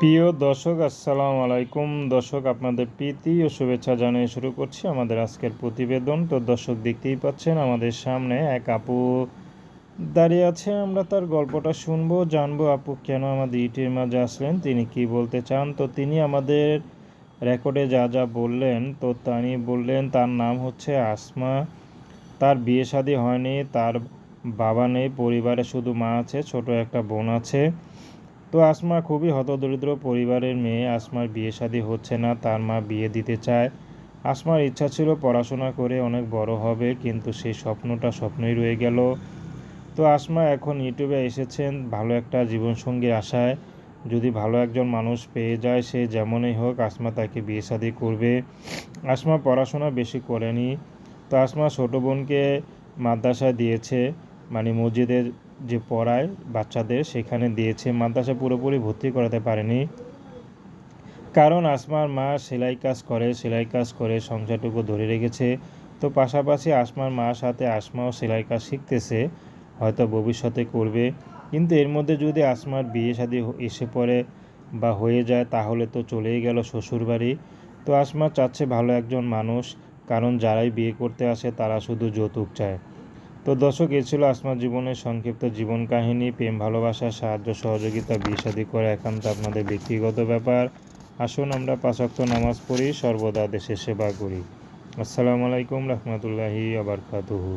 প্রিয় দর্শক, আসসালামু আলাইকুম। দর্শক, আপনাদের প্রীতি ও শুভেচ্ছা জানিয়ে শুরু করছি আমাদের আজকের প্রতিবেদন। তো দর্শক, দেখতেই পাচ্ছেন আমাদের সামনে এক আপু দাঁড়িয়ে আছে। আমরা তার গল্পটা শুনব, জানব, আপু, কেন আমাদের ইটির মাঝে আসলেন? তিনি কি বলতে চান? তো তিনি আমাদের রেকর্ডে যা যা বললেন, তো তিনি বললেন, তার নাম হচ্ছে আসমা। তার বিয়ে শাদী হয়নি। তার বাবা নেই। পরিবারে শুধু মা আছে। ছোট একটা বোন আছে। তো আসমা খুবই হতদরিদ্র পরিবারের মেয়ে। আসমার বিয়ে শাদী হচ্ছে না, তার মা বিয়ে দিতে চায়। আসমার ইচ্ছা ছিল পড়াশোনা করে অনেক বড় হবে, কিন্তু সেই স্বপ্নটা স্বপ্নই রয়ে গেল। তো আসমা এখন ইউটিউবে এসেছেন ভালো একটা জীবনসঙ্গী আশায়। যদি ভালো একজন মানুষ পেয়ে যায়, সে যেমনই হোক আসমা তাকে বিয়ে শাদী করবে। আসমা পড়াশোনা বেশি করেনি। তো আসমা ছোটো বোনকে মাদ্রাসায় দিয়েছে মানে মসজিদের যে পড়ায় বাচ্চাদের সেখানে দিয়েছে। মাদ্রাসা পুরোপুরি ভর্তি করাতে পারেনি। কারণ আসমার মা সেলাই কাজ করে, সেলাই কাজ করে সংসারটুকু ধরে রেখেছে। তো পাশাপাশি আসমার মার সাথে আসমাও সেলাই কাজ শিখতেছে। হয়তো ভবিষ্যতে করবে। কিন্তু এর মধ্যে যদি আসমার বিয়ে শাদী এসে পড়ে বা হয়ে যায়, তাহলে তো চলেই গেল শ্বশুরবাড়ি। তো আসমা চাচ্ছে ভালো একজন মানুষ। কারণ যারাই বিয়ে করতে আসে, তারা শুধু যৌতুক চায়। তো দর্শক, এ ছিল আসমার জীবনের সংক্ষিপ্ত জীবন কাহিনী। প্রেম, ভালোবাসা, সাহায্য, সহযোগিতা বিষাদি করে একান্ত আপনাদের ব্যক্তিগত ব্যাপার। আসুন আমরা পাঁচক্ত নামাজ পড়ি, সর্বদা দেশের সেবা করি। আসসালামু আলাইকুম রহমতুল্লাহি আবরকাতুহু